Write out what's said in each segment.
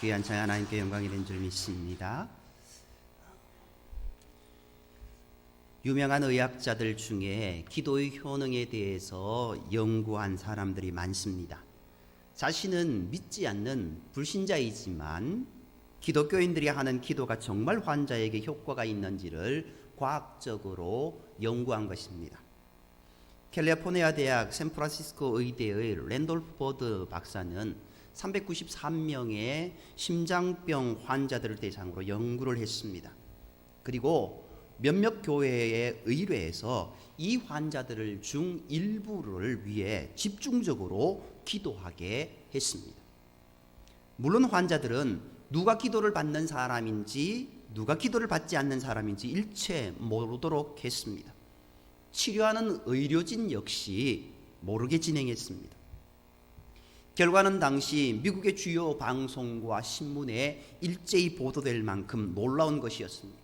귀한 자 하나님께 영광이 된 줄 믿습니다. 유명한 의학자들 중에 기도의 효능에 대해서 연구한 사람들이 많습니다. 자신은 믿지 않는 불신자이지만 기독교인들이 하는 기도가 정말 환자에게 효과가 있는지를 과학적으로 연구한 것입니다. 캘리포니아 대학 샌프란시스코 의대의 랜돌프 버드 박사는 393명의 심장병 환자들을 대상으로 연구를 했습니다. 그리고 몇몇 교회의 의뢰에서 이 환자들을 중 일부를 위해 집중적으로 기도하게 했습니다. 물론 환자들은 누가 기도를 받는 사람인지 누가 기도를 받지 않는 사람인지 일체 모르도록 했습니다. 치료하는 의료진 역시 모르게 진행했습니다. 결과는 당시 미국의 주요 방송과 신문에 일제히 보도될 만큼 놀라운 것이었습니다.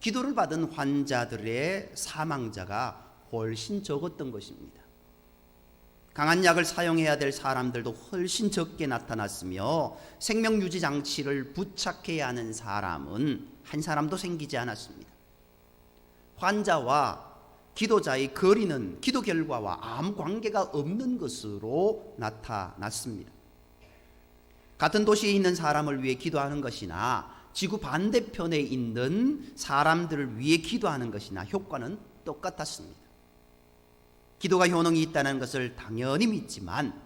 기도를 받은 환자들의 사망자가 훨씬 적었던 것입니다. 강한 약을 사용해야 될 사람들도 훨씬 적게 나타났으며 생명 유지 장치를 부착해야 하는 사람은 한 사람도 생기지 않았습니다. 환자와 기도자의 거리는 기도 결과와 아무 관계가 없는 것으로 나타났습니다. 같은 도시에 있는 사람을 위해 기도하는 것이나 지구 반대편에 있는 사람들을 위해 기도하는 것이나 효과는 똑같았습니다. 기도가 효능이 있다는 것을 당연히 믿지만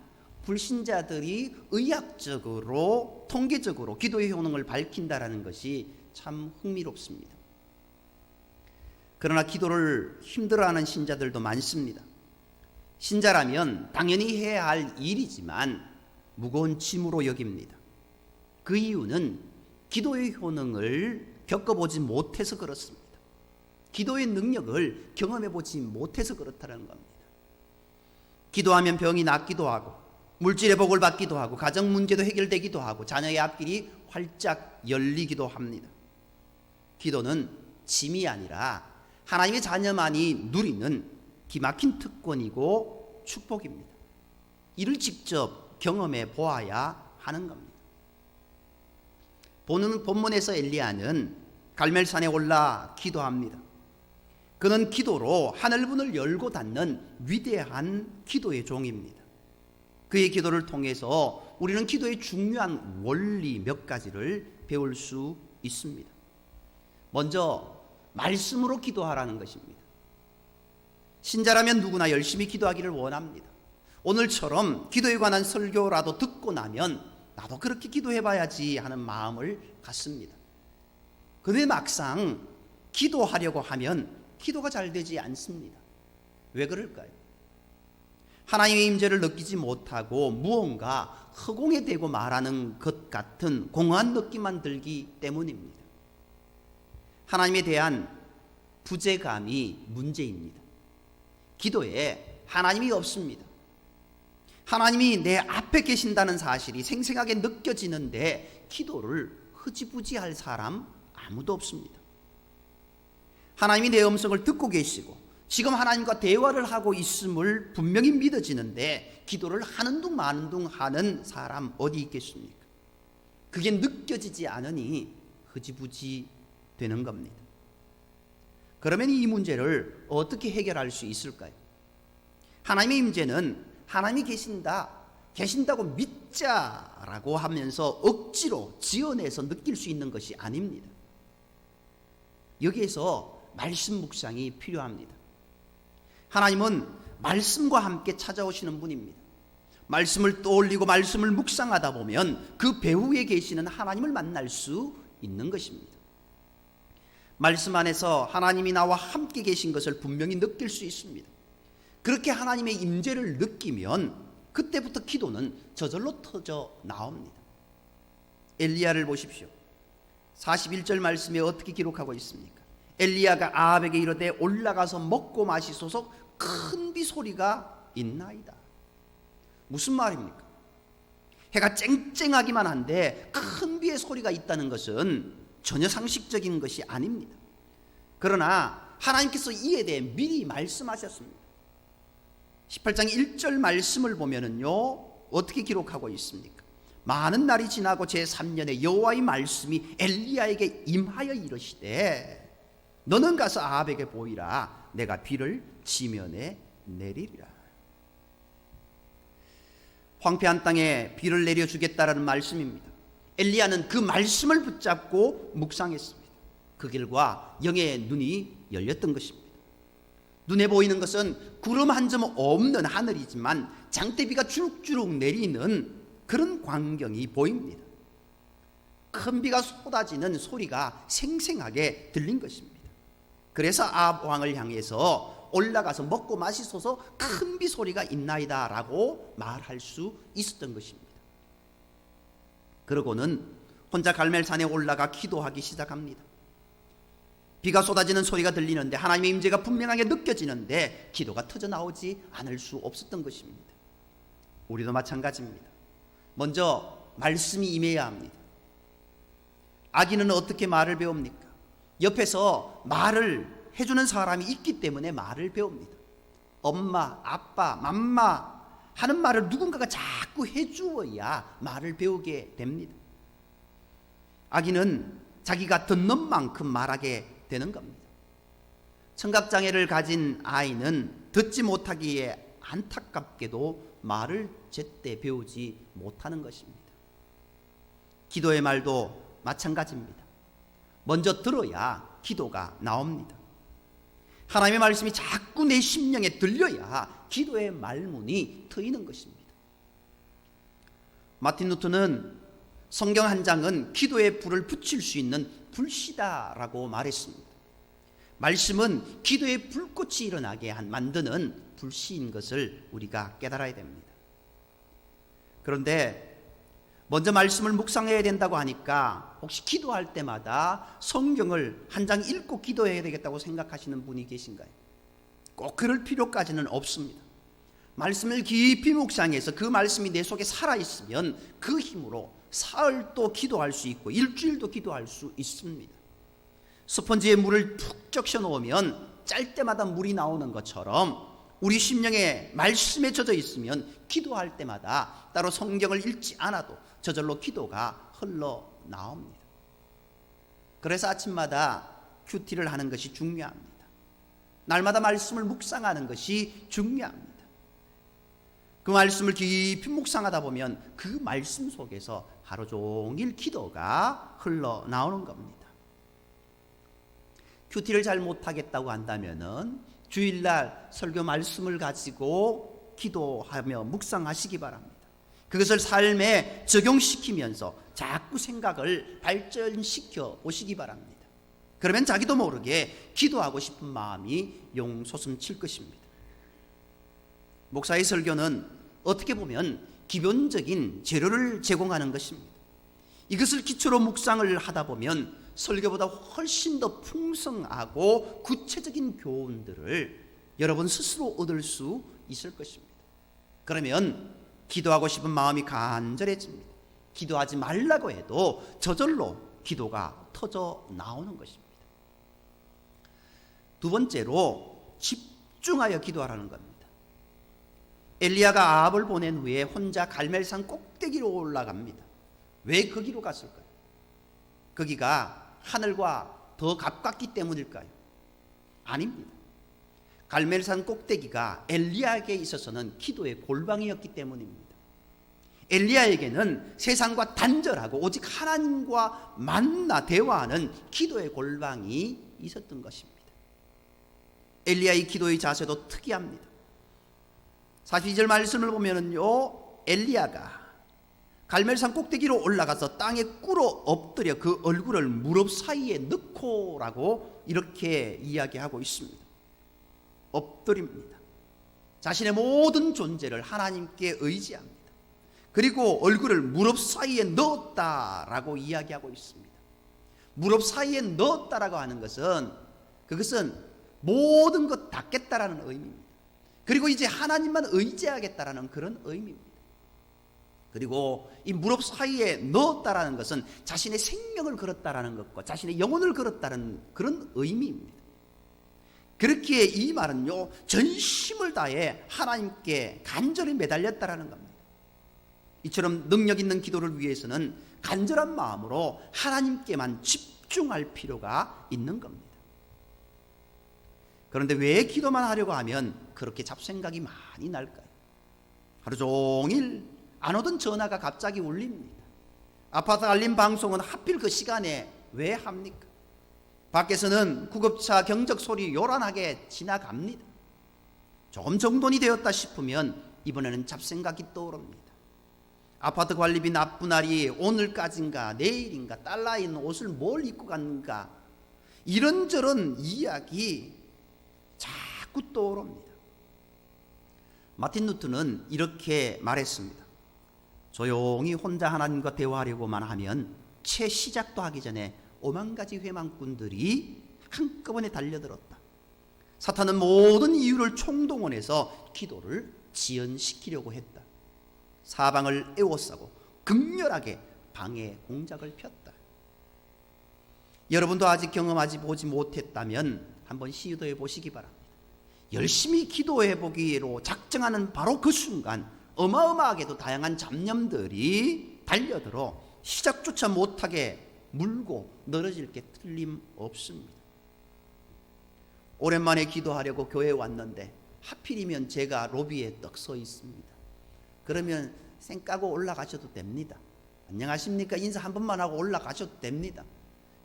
불신자들이 의학적으로 통계적으로 기도의 효능을 밝힌다라는 것이 참 흥미롭습니다. 그러나 기도를 힘들어하는 신자들도 많습니다. 신자라면 당연히 해야 할 일이지만 무거운 짐으로 여깁니다. 그 이유는 기도의 효능을 겪어보지 못해서 그렇습니다. 기도의 능력을 경험해 보지 못해서 그렇다는 겁니다. 기도하면 병이 낫기도 하고 물질의 복을 받기도 하고 가정 문제도 해결되기도 하고 자녀의 앞길이 활짝 열리기도 합니다. 기도는 짐이 아니라 하나님의 자녀만이 누리는 기막힌 특권이고 축복입니다. 이를 직접 경험해 보아야 하는 겁니다. 보는 본문에서 엘리야는 갈멜산에 올라 기도합니다. 그는 기도로 하늘문을 열고 닫는 위대한 기도의 종입니다. 그의 기도를 통해서 우리는 기도의 중요한 원리 몇 가지를 배울 수 있습니다. 먼저 말씀으로 기도하라는 것입니다. 신자라면 누구나 열심히 기도하기를 원합니다. 오늘처럼 기도에 관한 설교라도 듣고 나면 나도 그렇게 기도해 봐야지 하는 마음을 갖습니다. 그런데 막상 기도하려고 하면 기도가 잘 되지 않습니다. 왜 그럴까요? 하나님의 임재를 느끼지 못하고 무언가 허공에 대고 말하는 것 같은 공허한 느낌만 들기 때문입니다. 하나님에 대한 부재감이 문제입니다. 기도에 하나님이 없습니다. 하나님이 내 앞에 계신다는 사실이 생생하게 느껴지는데 기도를 흐지부지할 사람 아무도 없습니다. 하나님이 내 음성을 듣고 계시고 지금 하나님과 대화를 하고 있음을 분명히 믿어지는데 기도를 하는 둥 마는 둥 하는 사람 어디 있겠습니까? 그게 느껴지지 않으니 흐지부지 되는 겁니다. 그러면 이 문제를 어떻게 해결할 수 있을까요? 하나님의 임재는 하나님이 계신다, 계신다고 믿자라고 하면서 억지로 지어내서 느낄 수 있는 것이 아닙니다. 여기에서 말씀 묵상이 필요합니다. 하나님은 말씀과 함께 찾아오시는 분입니다. 말씀을 떠올리고 말씀을 묵상하다 보면 그 배후에 계시는 하나님을 만날 수 있는 것입니다. 말씀 안에서 하나님이 나와 함께 계신 것을 분명히 느낄 수 있습니다. 그렇게 하나님의 임재를 느끼면 그때부터 기도는 저절로 터져 나옵니다. 엘리야를 보십시오. 41절 말씀에 어떻게 기록하고 있습니까? 엘리야가 아합에게 이르되 올라가서 먹고 마시소서 큰 비 소리가 있나이다. 무슨 말입니까? 해가 쨍쨍하기만 한데 큰 비의 소리가 있다는 것은 전혀 상식적인 것이 아닙니다. 그러나 하나님께서 이에 대해 미리 말씀하셨습니다. 18장 1절 말씀을 보면은요. 어떻게 기록하고 있습니까? 많은 날이 지나고 제3년에 여호와의 말씀이 엘리야에게 임하여 이르시되 너는 가서 아합에게 보이라 내가 비를 지면에 내리리라 황폐한 땅에 비를 내려 주겠다라는 말씀입니다. 엘리야는 그 말씀을 붙잡고 묵상했습니다. 그 결과 영의 눈이 열렸던 것입니다. 눈에 보이는 것은 구름 한 점 없는 하늘이지만 장대비가 주룩주룩 내리는 그런 광경이 보입니다. 큰 비가 쏟아지는 소리가 생생하게 들린 것입니다. 그래서 아합 왕을 향해서 올라가서 먹고 마시소서 큰 비 소리가 있나이다라고 말할 수 있었던 것입니다. 그러고는 혼자 갈멜산에 올라가 기도하기 시작합니다. 비가 쏟아지는 소리가 들리는데 하나님의 임재가 분명하게 느껴지는데 기도가 터져 나오지 않을 수 없었던 것입니다. 우리도 마찬가지입니다. 먼저 말씀이 임해야 합니다. 아기는 어떻게 말을 배웁니까? 옆에서 말을 해주는 사람이 있기 때문에 말을 배웁니다. 엄마, 아빠, 맘마 하는 말을 누군가가 자꾸 해주어야 말을 배우게 됩니다. 아기는 자기가 듣는 만큼 말하게 되는 겁니다. 청각장애를 가진 아이는 듣지 못하기에 안타깝게도 말을 제때 배우지 못하는 것입니다. 기도의 말도 마찬가지입니다. 먼저 들어야 기도가 나옵니다. 하나님의 말씀이 자꾸 내 심령에 들려야 기도의 말문이 트이는 것입니다. 마틴 루트는 성경 한 장은 기도의 불을 붙일 수 있는 불씨다라고 말했습니다. 말씀은 기도의 불꽃이 일어나게 한 만드는 불씨인 것을 우리가 깨달아야 됩니다. 그런데 먼저 말씀을 묵상해야 된다고 하니까 혹시 기도할 때마다 성경을 한 장 읽고 기도해야 되겠다고 생각하시는 분이 계신가요? 꼭 그럴 필요까지는 없습니다. 말씀을 깊이 묵상해서 그 말씀이 내 속에 살아 있으면 그 힘으로 사흘도 기도할 수 있고 일주일도 기도할 수 있습니다. 스펀지에 물을 푹 적셔 놓으면 짤 때마다 물이 나오는 것처럼 우리 심령에 말씀에 젖어 있으면 기도할 때마다 따로 성경을 읽지 않아도 저절로 기도가 흘러 나옵니다. 그래서 아침마다 큐티를 하는 것이 중요합니다. 날마다 말씀을 묵상하는 것이 중요합니다. 그 말씀을 깊이 묵상하다 보면 그 말씀 속에서 하루 종일 기도가 흘러 나오는 겁니다. 큐티를 잘 못하겠다고 한다면은 주일날 설교 말씀을 가지고 기도하며 묵상하시기 바랍니다. 그것을 삶에 적용시키면서 자꾸 생각을 발전시켜 보시기 바랍니다. 그러면 자기도 모르게 기도하고 싶은 마음이 용솟음칠 것입니다. 목사의 설교는 어떻게 보면 기본적인 재료를 제공하는 것입니다. 이것을 기초로 묵상을 하다 보면 설교보다 훨씬 더 풍성하고 구체적인 교훈들을 여러분 스스로 얻을 수 있을 것입니다. 그러면 기도하고 싶은 마음이 간절해집니다. 기도하지 말라고 해도 저절로 기도가 터져 나오는 것입니다. 두 번째로 집중하여 기도하라는 겁니다. 엘리야가 아합을 보낸 후에 혼자 갈멜산 꼭대기로 올라갑니다. 왜 거기로 갔을까요? 거기가 하늘과 더 가깝기 때문일까요? 아닙니다. 갈멜산 꼭대기가 엘리야에게 있어서는 기도의 골방이었기 때문입니다. 엘리야에게는 세상과 단절하고 오직 하나님과 만나 대화하는 기도의 골방이 있었던 것입니다. 엘리야의 기도의 자세도 특이합니다. 42절 말씀을 보면은요, 엘리야가 갈멜산 꼭대기로 올라가서 땅에 꿇어 엎드려 그 얼굴을 무릎 사이에 넣고라고 이렇게 이야기하고 있습니다. 엎드립니다. 자신의 모든 존재를 하나님께 의지합니다. 그리고 얼굴을 무릎 사이에 넣었다라고 이야기하고 있습니다. 무릎 사이에 넣었다라고 하는 것은 그것은 모든 것 닫겠다라는 의미입니다. 그리고 이제 하나님만 의지하겠다라는 그런 의미입니다. 그리고 이 무릎 사이에 넣었다라는 것은 자신의 생명을 걸었다라는 것과 자신의 영혼을 걸었다는 그런 의미입니다. 그렇기에 이 말은요, 전심을 다해 하나님께 간절히 매달렸다라는 겁니다. 이처럼 능력 있는 기도를 위해서는 간절한 마음으로 하나님께만 집중할 필요가 있는 겁니다. 그런데 왜 기도만 하려고 하면 그렇게 잡생각이 많이 날까요? 하루 종일 안 오던 전화가 갑자기 울립니다. 아파트 알림 방송은 하필 그 시간에 왜 합니까? 밖에서는 구급차 경적 소리 요란하게 지나갑니다. 조금 정돈이 되었다 싶으면 이번에는 잡생각이 떠오릅니다. 아파트 관리비 납부 날이 오늘까지인가 내일인가 있는 옷을 뭘 입고 갔는가 이런저런 이야기 자꾸 떠오릅니다. 마틴 루트는 이렇게 말했습니다. 조용히 혼자 하나님과 대화하려고만 하면 채 시작도 하기 전에 오만 가지 회망꾼들이 한꺼번에 달려들었다. 사탄은 모든 이유를 총동원해서 기도를 지연시키려고 했다. 사방을 에워싸고 극렬하게 방해 공작을 폈다. 여러분도 아직 경험하지 보지 못했다면 한번 시도해 보시기 바랍니다. 열심히 기도해 보기로 작정하는 바로 그 순간 어마어마하게도 다양한 잡념들이 달려들어 시작조차 못하게 물고 늘어질 게 틀림없습니다. 오랜만에 기도하려고 교회에 왔는데 하필이면 제가 로비에 떡 서 있습니다. 그러면 쌩 까고 올라가셔도 됩니다. 안녕하십니까 인사 한 번만 하고 올라가셔도 됩니다.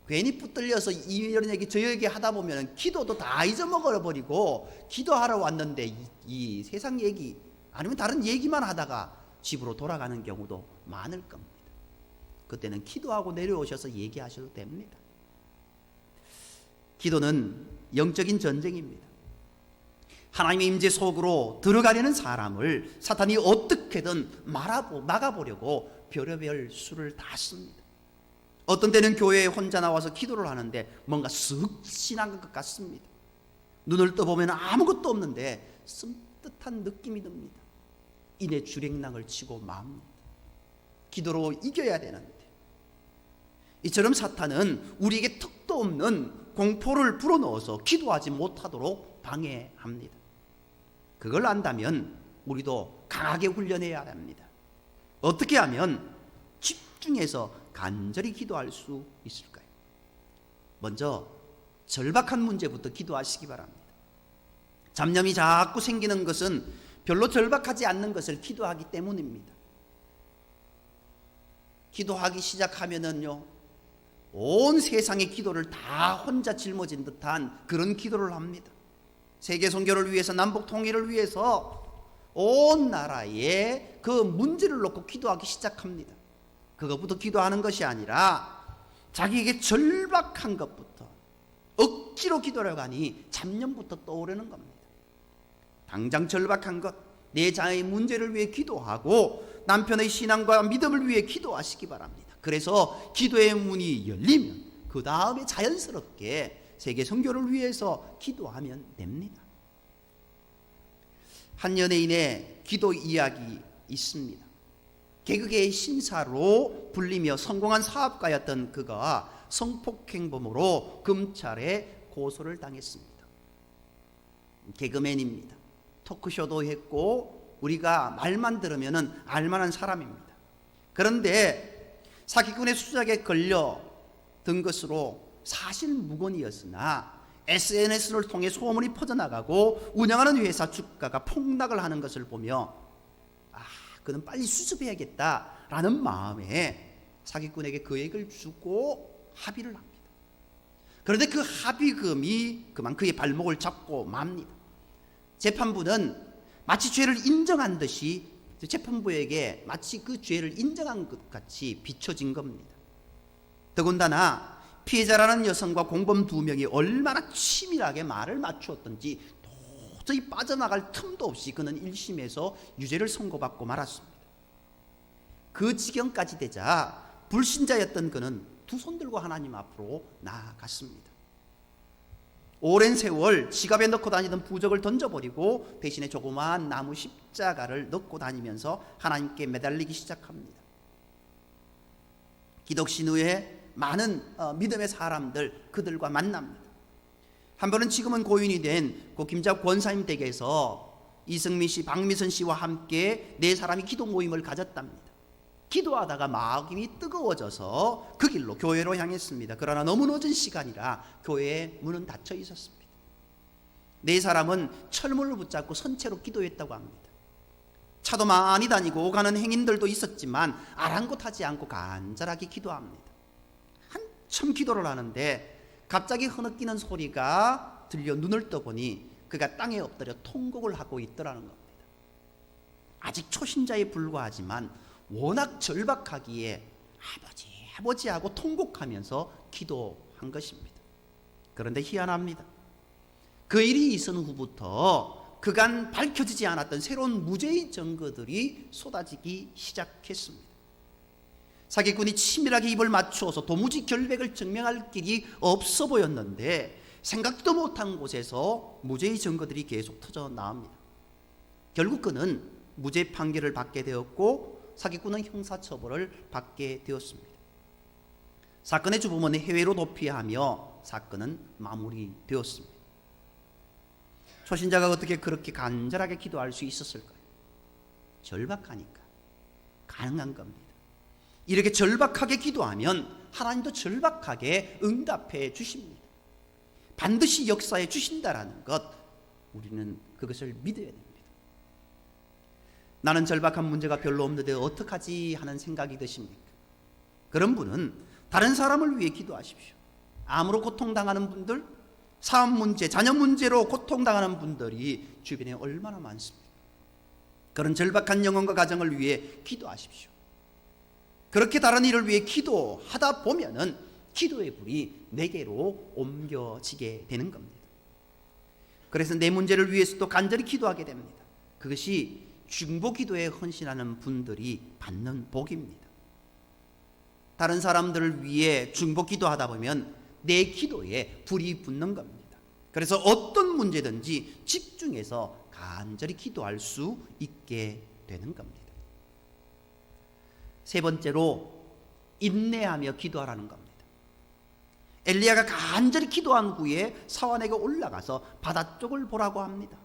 괜히 붙들려서 이런 얘기 저 얘기 하다 보면 기도도 다 잊어먹어 버리고 기도하러 왔는데 이, 이 세상 얘기 아니면 다른 얘기만 하다가 집으로 돌아가는 경우도 많을 겁니다. 그때는 기도하고 내려오셔서 얘기하셔도 됩니다. 기도는 영적인 전쟁입니다. 하나님의 임재 속으로 들어가려는 사람을 사탄이 어떻게든 말아보, 막아보려고 별의별 수를 다 씁니다. 어떤 때는 교회에 혼자 나와서 기도를 하는데 뭔가 쓱 지나간 것 같습니다. 눈을 떠보면 아무것도 없는데 섬뜩한 느낌이 듭니다. 이내 주랭랑을 치고 맙니다. 기도로 이겨야 되는데 이처럼 사탄은 우리에게 턱도 없는 공포를 불어넣어서 기도하지 못하도록 방해합니다. 그걸 안다면 우리도 강하게 훈련해야 합니다. 어떻게 하면 집중해서 간절히 기도할 수 있을까요? 먼저 절박한 문제부터 기도하시기 바랍니다. 잡념이 자꾸 생기는 것은 별로 절박하지 않는 것을 기도하기 때문입니다. 기도하기 시작하면은요, 온 세상의 기도를 다 혼자 짊어진 듯한 그런 기도를 합니다. 세계 선교를 위해서 남북 통일을 위해서 온 나라에 그 문제를 놓고 기도하기 시작합니다. 그것부터 기도하는 것이 아니라 자기에게 절박한 것부터 억지로 기도를 가니 잡념부터 떠오르는 겁니다. 당장 절박한 것, 내 자의 문제를 위해 기도하고 남편의 신앙과 믿음을 위해 기도하시기 바랍니다. 그래서 기도의 문이 열리면 그 다음에 자연스럽게 세계 선교를 위해서 기도하면 됩니다. 한 연예인의 기도 이야기 있습니다. 개그계의 신사로 불리며 성공한 사업가였던 그가 성폭행범으로 검찰에 고소를 당했습니다. 개그맨입니다. 토크쇼도 했고 우리가 말만 들으면 알만한 사람입니다. 그런데 사기꾼의 수작에 걸려 든 것으로 사실 무건이었으나 SNS를 통해 소문이 퍼져나가고 운영하는 회사 주가가 폭락을 하는 것을 보며 아, 그는 빨리 수습해야겠다라는 마음에 사기꾼에게 금액을 주고 합의를 합니다. 그런데 그 합의금이 그만 그의 발목을 잡고 맙니다. 재판부는 마치 죄를 인정한 듯이 재판부에게 마치 그 죄를 인정한 것 같이 비춰진 겁니다. 더군다나 피해자라는 여성과 공범 두 명이 얼마나 치밀하게 말을 맞추었던지 도저히 빠져나갈 틈도 없이 그는 1심에서 유죄를 선고받고 말았습니다. 그 지경까지 되자 불신자였던 그는 두 손 들고 하나님 앞으로 나아갔습니다. 오랜 세월 지갑에 넣고 다니던 부적을 던져버리고 대신에 조그마한 나무 십자가를 넣고 다니면서 하나님께 매달리기 시작합니다. 기독신 후에 많은 어, 믿음의 사람들 그들과 만납니다. 한 번은 지금은 고인이 된 고 김자 권사님 댁에서 이승미 씨, 박미선 씨와 함께 네 사람이 기도 모임을 가졌답니다. 기도하다가 마음이 뜨거워져서 그 길로 교회로 향했습니다. 그러나 너무 늦은 시간이라 교회의 문은 닫혀 있었습니다. 네 사람은 철문을 붙잡고 선체로 기도했다고 합니다. 차도 많이 다니고 오가는 행인들도 있었지만 아랑곳하지 않고 간절하게 기도합니다. 한참 기도를 하는데 갑자기 흐느끼는 소리가 들려 눈을 떠보니 그가 땅에 엎드려 통곡을 하고 있더라는 겁니다. 아직 초신자에 불과하지만 워낙 절박하기에 아버지 아버지 하고 통곡하면서 기도한 것입니다. 그런데 희한합니다. 그 일이 있은 후부터 그간 밝혀지지 않았던 새로운 무죄의 증거들이 쏟아지기 시작했습니다. 사기꾼이 치밀하게 입을 맞추어서 도무지 결백을 증명할 길이 없어 보였는데 생각도 못한 곳에서 무죄의 증거들이 계속 터져 나옵니다. 결국 그는 무죄 판결을 받게 되었고 사기꾼은 형사처벌을 받게 되었습니다. 사건의 주범은 해외로 도피하며 사건은 마무리되었습니다. 초신자가 어떻게 그렇게 간절하게 기도할 수 있었을까요? 절박하니까 가능한 겁니다. 이렇게 절박하게 기도하면 하나님도 절박하게 응답해 주십니다. 반드시 역사해 주신다라는 것 우리는 그것을 믿어야 됩니다. 나는 절박한 문제가 별로 없는데 어떡하지 하는 생각이 드십니까? 그런 분은 다른 사람을 위해 기도하십시오. 암으로 고통당하는 분들, 사업 문제, 자녀 문제로 고통당하는 분들이 주변에 얼마나 많습니까? 그런 절박한 영혼과 가정을 위해 기도하십시오. 그렇게 다른 일을 위해 기도하다 보면은 기도의 불이 내게로 옮겨지게 되는 겁니다. 그래서 내 문제를 위해서도 간절히 기도하게 됩니다. 그것이 중보 기도에 헌신하는 분들이 받는 복입니다. 다른 사람들을 위해 중보 기도하다 보면 내 기도에 불이 붙는 겁니다. 그래서 어떤 문제든지 집중해서 간절히 기도할 수 있게 되는 겁니다. 세 번째로 인내하며 기도하라는 겁니다. 엘리야가 간절히 기도한 후에 사환에게 올라가서 바다 쪽을 보라고 합니다.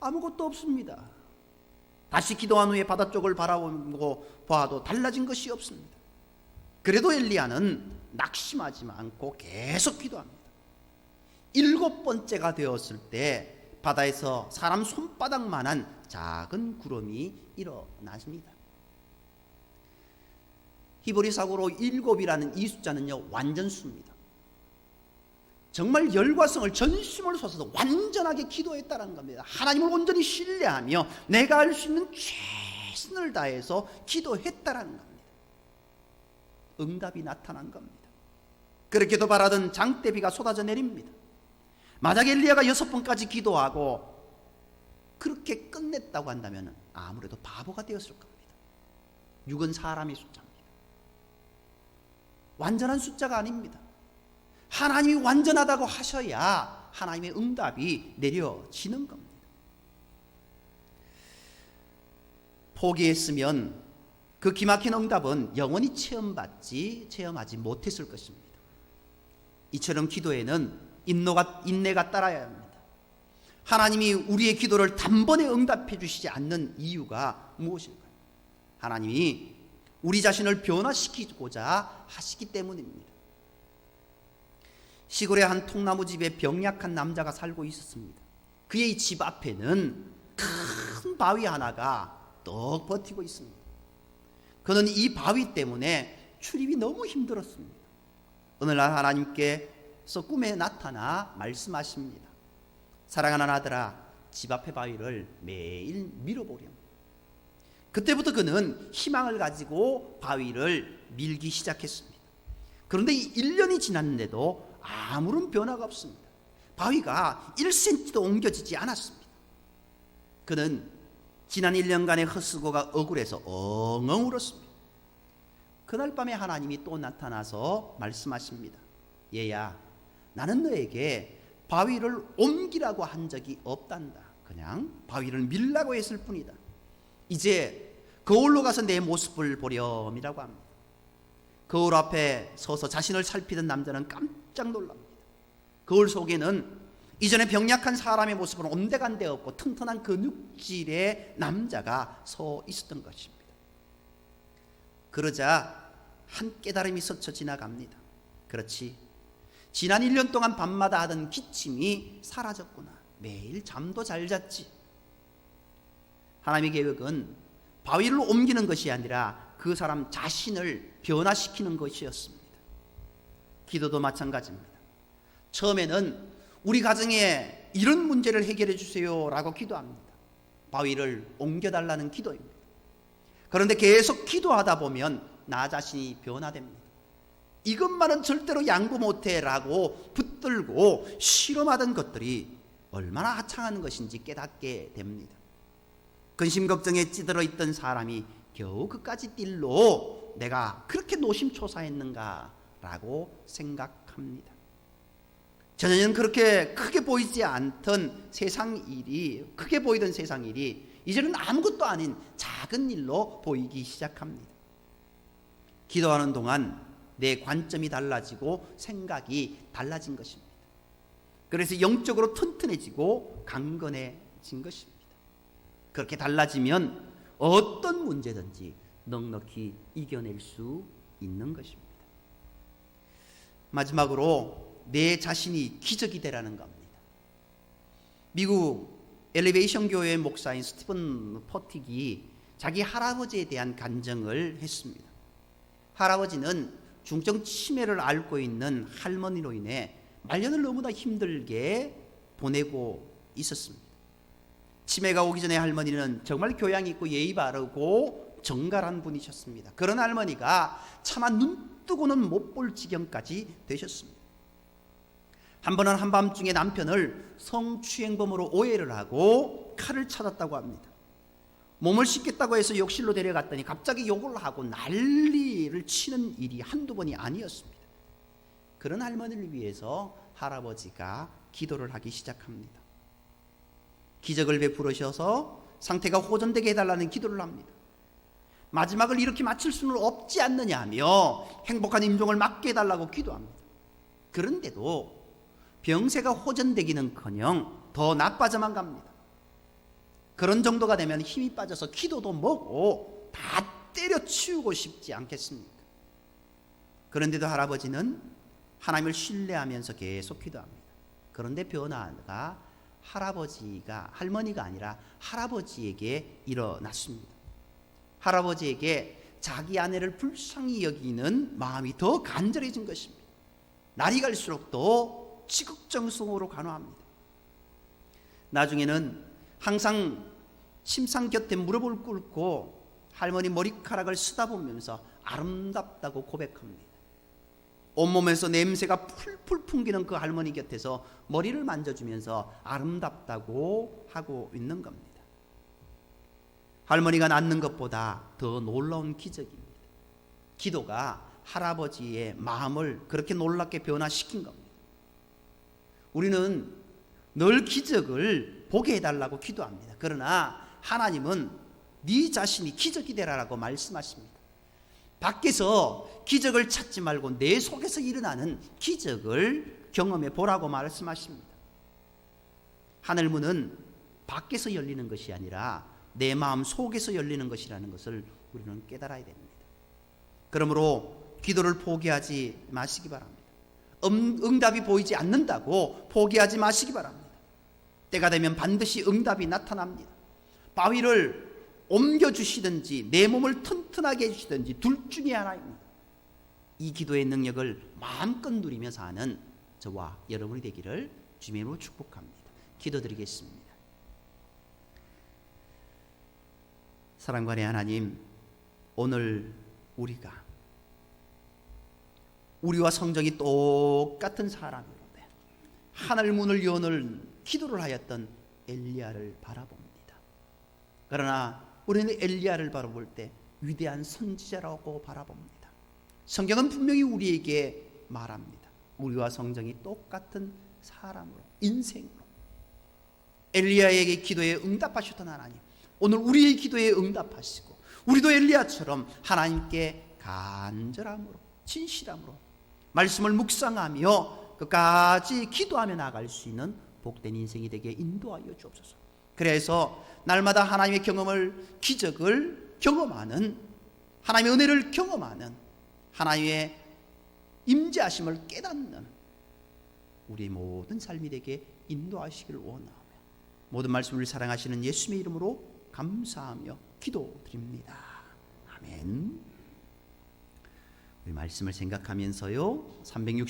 아무것도 없습니다. 다시 기도한 후에 바다 쪽을 바라보고 봐도 달라진 것이 없습니다. 그래도 엘리야는 낙심하지 않고 계속 기도합니다. 일곱 번째가 되었을 때 바다에서 사람 손바닥만한 작은 구름이 일어나십니다. 히브리사고로 일곱이라는 이 숫자는요 완전수입니다. 정말 열과성을 전심을 쏟아서 완전하게 기도했다는 겁니다. 하나님을 온전히 신뢰하며 내가 할 수 있는 최선을 다해서 기도했다는 겁니다. 응답이 나타난 겁니다. 그렇게도 바라던 장대비가 쏟아져 내립니다. 만약 엘리야가 여섯 번까지 기도하고 그렇게 끝냈다고 한다면 아무래도 바보가 되었을 겁니다. 6은 사람의 숫자입니다. 완전한 숫자가 아닙니다. 하나님이 완전하다고 하셔야 하나님의 응답이 내려지는 겁니다. 포기했으면 그 기막힌 응답은 영원히 체험받지 체험하지 못했을 것입니다. 이처럼 기도에는 인노가, 인내가 따라야 합니다. 하나님이 우리의 기도를 단번에 응답해 주시지 않는 이유가 무엇일까요? 하나님이 우리 자신을 변화시키고자 하시기 때문입니다. 시골의 한 통나무 집에 병약한 남자가 살고 있었습니다. 그의 집 앞에는 큰 바위 하나가 떡 버티고 있습니다. 그는 이 바위 때문에 출입이 너무 힘들었습니다. 어느 날 하나님께서 꿈에 나타나 말씀하십니다. 사랑하는 아들아, 집 앞의 바위를 매일 밀어보렴. 그때부터 그는 희망을 가지고 바위를 밀기 시작했습니다. 그런데 1년이 지났는데도 아무런 변화가 없습니다. 바위가 1cm도 옮겨지지 않았습니다. 그는 지난 1년간의 헛수고가 억울해서 엉엉 울었습니다. 그날 밤에 하나님이 또 나타나서 말씀하십니다. 얘야, 나는 너에게 바위를 옮기라고 한 적이 없단다. 그냥 바위를 밀라고 했을 뿐이다. 이제 거울로 가서 내 모습을 보렴이라고 합니다. 거울 앞에 서서 자신을 살피던 남자는 깜짝 놀랍니다. 거울 속에는 이전에 병약한 사람의 모습은 온데간데 없고 튼튼한 근육질의 남자가 서 있었던 것입니다. 그러자 한 깨달음이 스쳐 지나갑니다. 그렇지. 지난 1년 동안 밤마다 하던 기침이 사라졌구나. 매일 잠도 잘 잤지. 하나님의 계획은 바위를 옮기는 것이 아니라 그 사람 자신을 변화시키는 것이었습니다. 기도도 마찬가지입니다. 처음에는 우리 가정에 이런 문제를 해결해 주세요라고 기도합니다. 바위를 옮겨달라는 기도입니다. 그런데 계속 기도하다 보면 나 자신이 변화됩니다. 이것만은 절대로 양보 못해라고 붙들고 실험하던 것들이 얼마나 하찮은 것인지 깨닫게 됩니다. 근심 걱정에 찌들어 있던 사람이 겨우 그까지 뛸로 내가 그렇게 노심초사했는가라고 생각합니다. 전에는 그렇게 크게 보이지 않던 세상 일이 크게 보이던 세상 일이 이제는 아무것도 아닌 작은 일로 보이기 시작합니다. 기도하는 동안 내 관점이 달라지고 생각이 달라진 것입니다. 그래서 영적으로 튼튼해지고 강건해진 것입니다. 그렇게 달라지면 어떤 문제든지 넉넉히 이겨낼 수 있는 것입니다. 마지막으로 내 자신이 기적이 되라는 겁니다. 미국 엘리베이션 교회 목사인 스티븐 퍼틱이 자기 할아버지에 대한 간증을 했습니다. 할아버지는 중증 치매를 앓고 있는 할머니로 인해 말년을 너무나 힘들게 보내고 있었습니다. 치매가 오기 전에 할머니는 정말 교양 있고 예의 바르고 정갈한 분이셨습니다. 그런 할머니가 차마 눈 뜨고는 못 볼 지경까지 되셨습니다. 한 번은 한밤중에 남편을 성추행범으로 오해를 하고 칼을 찾았다고 합니다. 몸을 씻겠다고 해서 욕실로 데려갔더니 갑자기 욕을 하고 난리를 치는 일이 한두 번이 아니었습니다. 그런 할머니를 위해서 할아버지가 기도를 하기 시작합니다. 기적을 베풀으셔서 상태가 호전되게 해달라는 기도를 합니다. 마지막을 이렇게 마칠 수는 없지 않느냐며 행복한 임종을 맞게 해달라고 기도합니다. 그런데도 병세가 호전되기는 커녕 더 나빠져만 갑니다. 그런 정도가 되면 힘이 빠져서 기도도 뭐고 다 때려치우고 싶지 않겠습니까? 그런데도 할아버지는 하나님을 신뢰하면서 계속 기도합니다. 그런데 변화가 할아버지가 할머니가 아니라 할아버지에게 일어났습니다. 할아버지에게 자기 아내를 불쌍히 여기는 마음이 더 간절해진 것입니다. 날이 갈수록 더 지극정성으로 간호합니다. 나중에는 항상 침상 곁에 무릎을 꿇고 할머니 머리카락을 쓰다 보면서 아름답다고 고백합니다. 온몸에서 냄새가 풀풀 풍기는 그 할머니 곁에서 머리를 만져주면서 아름답다고 하고 있는 겁니다. 할머니가 낳는 것보다 더 놀라운 기적입니다. 기도가 할아버지의 마음을 그렇게 놀랍게 변화시킨 겁니다. 우리는 늘 기적을 보게 해달라고 기도합니다. 그러나 하나님은 네 자신이 기적이 되라라고 말씀하십니다. 밖에서 기적을 찾지 말고 내 속에서 일어나는 기적을 경험해 보라고 말씀하십니다. 하늘문은 밖에서 열리는 것이 아니라 내 마음 속에서 열리는 것이라는 것을 우리는 깨달아야 됩니다. 그러므로 기도를 포기하지 마시기 바랍니다. 음, 응답이 보이지 않는다고 포기하지 마시기 바랍니다. 때가 되면 반드시 응답이 나타납니다. 바위를 옮겨 주시든지 내 몸을 튼튼하게 해주시든지 둘 중에 하나입니다. 이 기도의 능력을 마음껏 누리며 사는 저와 여러분이 되기를 주님으로 축복합니다. 기도드리겠습니다. 사랑관의 하나님, 오늘 우리가 우리와 성정이 똑같은 사람으로 하늘 문을 여는 기도를 하였던 엘리야를 바라봅니다. 그러나 우리는 엘리야를 바라볼 때 위대한 선지자라고 바라봅니다. 성경은 분명히 우리에게 말합니다. 우리와 성정이 똑같은 사람으로 인생으로 엘리야에게 기도에 응답하셨던 하나님 오늘 우리의 기도에 응답하시고 우리도 엘리야처럼 하나님께 간절함으로 진실함으로 말씀을 묵상하며 끝까지 기도하며 나갈 수 있는 복된 인생이 되게 인도하여 주옵소서. 그래서 날마다 하나님의 경험을 기적을 경험하는 하나님의 은혜를 경험하는 하나님의 임재하심을 깨닫는 우리 모든 삶이 되게 인도하시기를 원하며 모든 말씀을 사랑하시는 예수님의 이름으로 감사하며 기도드립니다. 아멘. 우리 말씀을 생각하면서요. 360